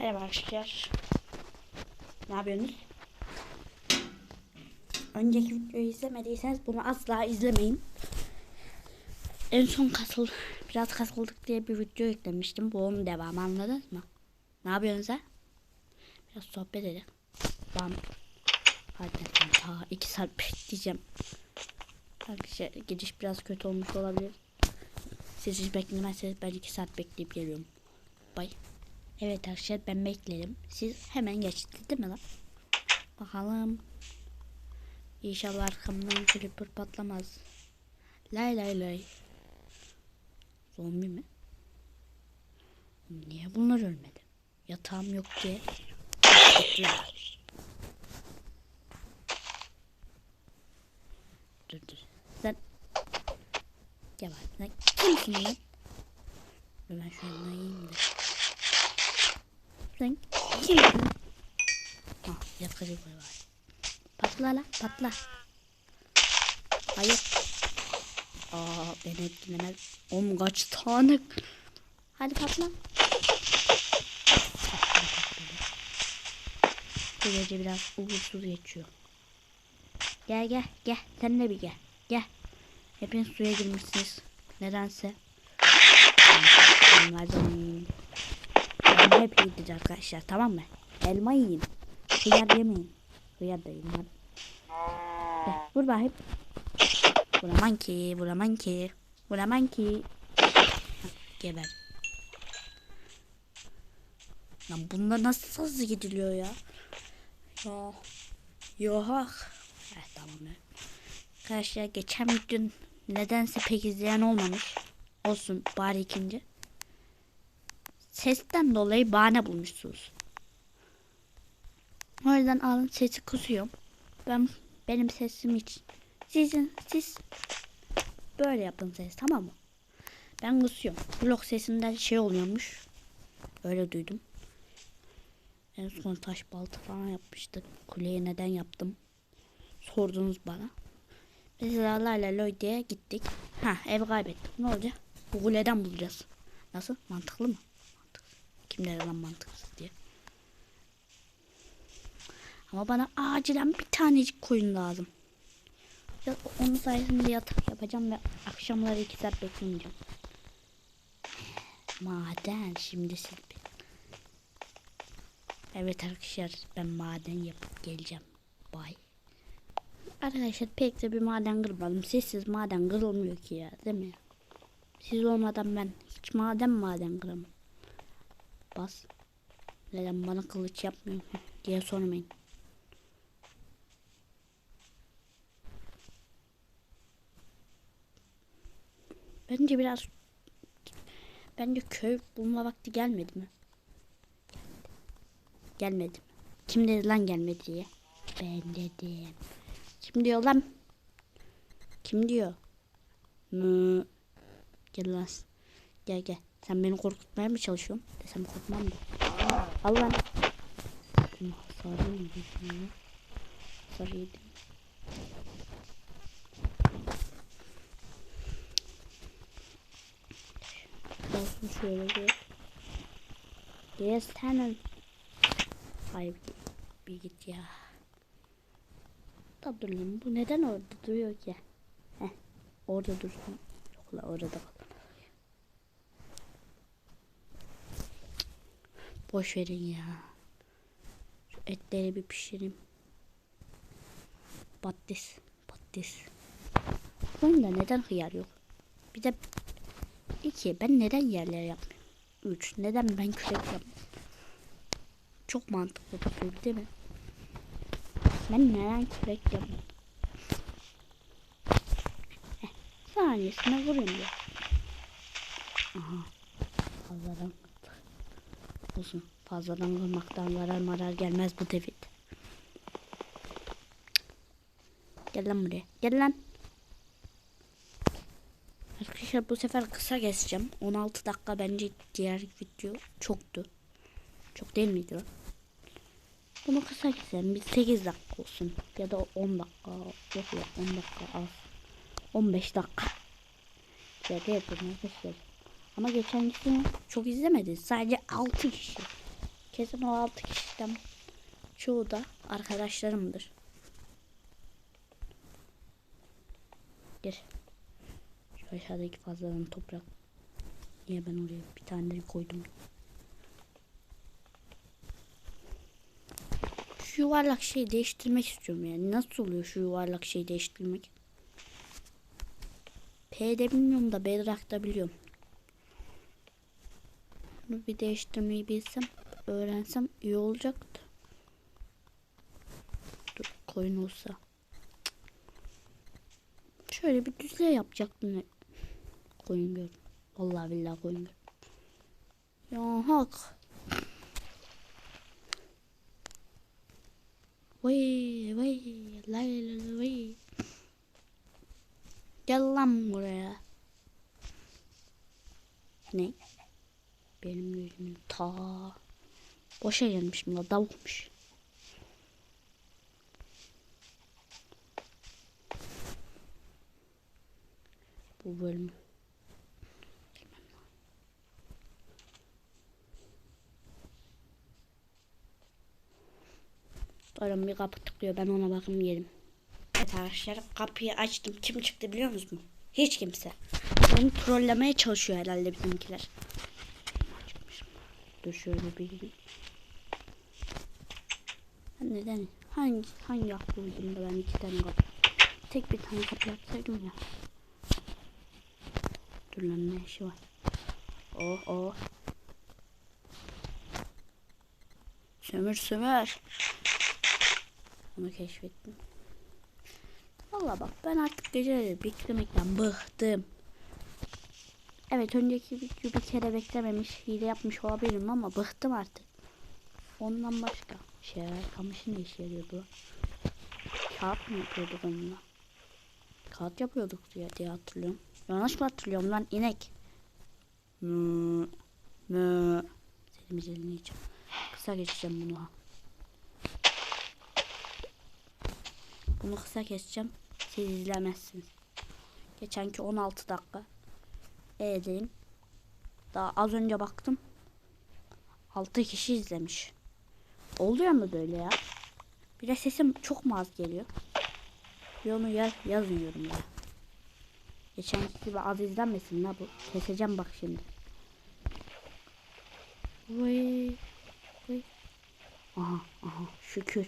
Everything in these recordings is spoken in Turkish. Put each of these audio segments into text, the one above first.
Merhaba arkadaşlar. Ne yapıyorsunuz? Önceki videoyu izlemediyseniz bunu asla izlemeyin. En son kasıl biraz kasıldık diye bir video yüklemiştim. Bu onun devamı anladınız mı? Ne yapıyorsunuz ha? Biraz sohbet edelim. Ben ta iki saat bekleyeceğim. Arkadaşlar gidiş biraz kötü olmuş olabilir. Siz hiç beklemezseniz ben iki saat bekleyip geliyorum. Bye. Evet arkadaşlar ben beklerim. Siz hemen geçtiniz değil mi lan? Bakalım. İnşallah arkamdan creeper patlamaz. Lay lay lay. Zombi mi? Niye bunlar ölmedi? Yatağım yok. Gittiler. Dur dur. Sen. Gel bak. Sen kimsin lan? Ben şu yanına yiyeyim de. Kimsin? Ah yakıcı boy var. Patla la patla. Hayır. Aa beni etkilemez. Oğlum kaç tane. Hadi patla. Bu gece biraz uğursuz geçiyor. Gel gel gel. Sen de bir gel. Gel. Hepiniz suya girmişsiniz. Nedense. Ben hep yiyeceğiz arkadaşlar tamam mı? Elma yiyin. Hıyar yemeyin. Hıyar da yiyin. Gel vur bakayım. Vuramam ki, vuramam ki. Vuramam ki. Geber. Lan bunda nasıl hızlı gidiliyor ya? Ya. Yoha. Evet tamam ya. Arkadaşlar geçen gün nedense pek izleyen olmamış. Olsun bari ikinci. Sesten dolayı bahane bulmuşsunuz. O yüzden alın sesi kısıyorum. Ben benim sesim için. Sizin siz böyle yapın ses tamam mı? Ben kısıyorum. Blok sesinden şey oluyormuş. Öyle duydum. En son taş balta falan yapmıştık. Kuleyi neden yaptım? Sordunuz bana. Biz Layla Lloyd'e gittik. Ha ev kaybettik. Ne olacak? Bu kuleden bulacağız. Nasıl? Mantıklı mı? Der lan mantıksız diye. Ama bana acilen bir tanecik koyun lazım. Ya onun sayesinde yatak yapacağım ve akşamları iki saat beklemeyeceğim. Maden şimdi siz Evet arkadaşlar ben maden yapıp geleceğim. Bye. Arkadaşlar pek de bir maden kırmadım. Sessiz maden kırılmıyor ki ya değil mi? Siz olmadan ben hiç maden maden kıramam. Bas. Neden bana kılıç yapmıyor diye sormayın. Bence biraz bence köy bulma vakti gelmedi mi? Gelmedi. Kim dedi lan gelmedi diye? Ben dedim. Kim diyor lan? Kim diyor? Mı? Gel lan. Gel gel. Sen beni korkutmaya mı çalışıyorsun? Desem korkmam da. Al lan. Sarı yedim. Şöyle bir. Yes Tanner. Hayır bir git ya. Da dur lan bu neden orada duruyor ki? Heh orada dursun. Yok la orada Boş verin ya. Şu etleri bir pişireyim. Patates. Patates. Bu oyunda neden hıyar yok? Bir de iki ben neden yerler yapmıyorum? Üç neden ben kürek yapmıyorum? Çok mantıklı bir soru değil mi? Ben neden kürek yapmıyorum? Heh, saniyesine vuruyorum diye. Aha. Fazladan olsun. Fazladan vurmaktan zarar marar gelmez bu devir. Gel lan buraya. Gel lan. Arkadaşlar bu sefer kısa geçeceğim. 16 dakika bence diğer video çoktu. Çok değil miydi o? Bunu kısa geçelim. Bir 8 dakika olsun. Ya da 10 dakika. Yok yok 10 dakika az. 15 dakika. Şaka yapıyorum arkadaşlar. Ama geçengisini çok izlemedi. Sadece 6 kişi. Kesin o altı kişiden çoğu da arkadaşlarımdır. Gir. Şu aşağıdaki fazladan toprak. Niye ben oraya bir tane koydum. Şu yuvarlak şeyi değiştirmek istiyorum yani. Nasıl oluyor şu yuvarlak şeyi değiştirmek? P'de bilmiyorum da Bedrock'ta biliyorum. Bunu bir değiştirmeyi bilsem, öğrensem iyi olacaktı. Dur koyun olsa. Şöyle bir düzle yapacaktım. Koyun gör. Vallahi billahi koyun gör. Ya hak. Vay vay lay lay vay. Gel lan buraya. Ne? Benim gözümün ta boşa gelmişim la davukmuş. Bu bölüm. Oğlum bir kapı tıklıyor ben ona bakayım gelim. Evet arkadaşlar kapıyı açtım. Kim çıktı biliyor musunuz? Hiç kimse. Beni trollemeye çalışıyor herhalde bizimkiler. Dur şöyle bir neden? Hangi hangi uydum da ben iki tane kapı. Tek bir tane kapı yapsaydım ya. Dur lan ne işi var? Oh oh. Sömür sömür. Onu keşfettim. Valla bak ben artık geceleri beklemekten bıktım. Evet önceki video bir kere beklememiş hile yapmış olabilirim ama bıktım artık. Ondan başka şeyler kamışın ne işe yarıyordu? Kağıt mı yapıyorduk onunla? Kağıt yapıyorduk diye, diye hatırlıyorum. Yanlış mı hatırlıyorum lan inek? Mı mı Selim izleyeceğim. Kısa geçeceğim bunu. Bunu kısa keseceğim. Siz izlemezsiniz. Geçenki 16 dakika. E diyeyim. Daha az önce baktım. 6 kişi izlemiş. Oluyor mu böyle ya? Bir de sesim çok mu az geliyor? Bir onu yaz, yazmıyorum ya. Geçenki gibi az izlenmesin la bu. Keseceğim bak şimdi. Vay. Vay. Aha aha şükür.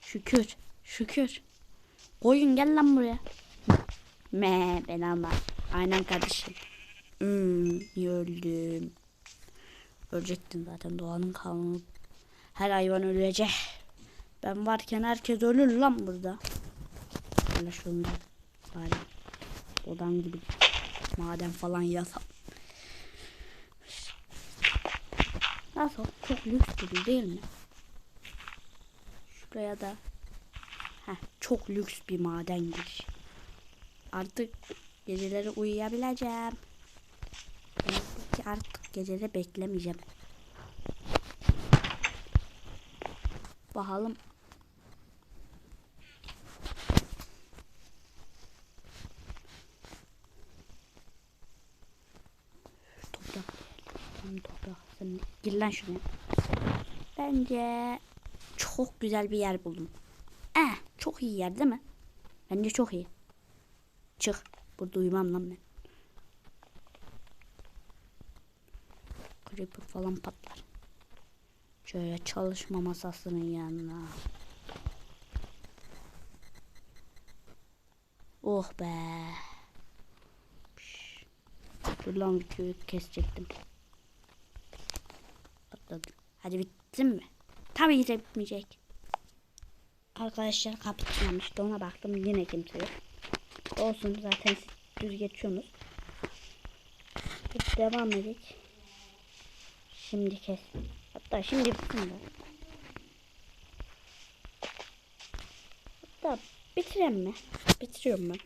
Şükür. Şükür. Koyun gel lan buraya. Me ben ama. Aynen kardeşim. Hmm, öldüm? Ölecektin zaten doğanın kanunu. Her hayvan ölecek. Ben varken herkes ölür lan burada. Böyle şunda. Bari odan gibi maden falan yasam. Nasıl? Çok lüks gibi değil mi? Şuraya da Heh, çok lüks bir maden giriş. Artık geceleri uyuyabileceğim. Artık geceleri beklemeyeceğim. Bakalım. Sen gir lan şuraya. Bence çok güzel bir yer buldum. Eh, çok iyi yer değil mi? Bence çok iyi. Çık. Burada uyumam lan ben. Creeper falan patlar. Şöyle çalışma masasının yanına. Oh be. Piş. Dur lan videoyu kesecektim. Patladı. Hadi bitsin mi? Tabii ki bitmeyecek. Arkadaşlar kapatmamıştı ona baktım yine kimse yok. Olsun zaten düz geçiyorsunuz. Devam edelim. Şimdi kes. Hatta şimdi bitsin de. Hatta bitirem mi? Bitiriyorum ben.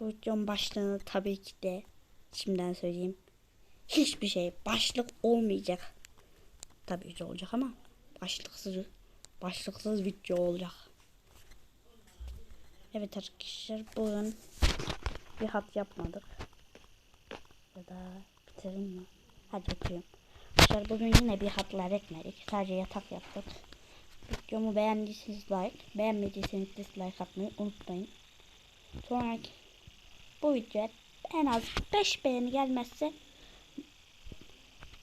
Bu videonun başlığını tabii ki de şimdiden söyleyeyim. Hiçbir şey başlık olmayacak. Tabii ki olacak ama başlıksız başlıksız video olacak. Evet arkadaşlar bugün bir hat yapmadık. Ee, dakikada bitiririm mi? Hadi bitiriyorum. Arkadaşlar bugün yine bir hatlar ekmedik. Sadece yatak yaptık. Videomu beğendiyseniz like, beğenmediyseniz dislike atmayı unutmayın. Sonraki bu videoya en az 5 beğeni gelmezse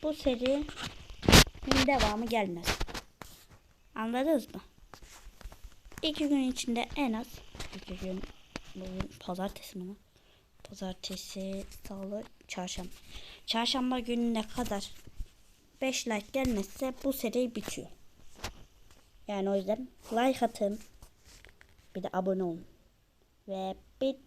bu serinin devamı gelmez. Anladınız mı? İki gün içinde en az iki gün bugün pazartesi mi? Pazartesi, salı, çarşamba. Çarşamba gününe kadar 5 like gelmezse bu seri bitiyor. Yani o yüzden like atın. Bir de abone olun. Ve bitti.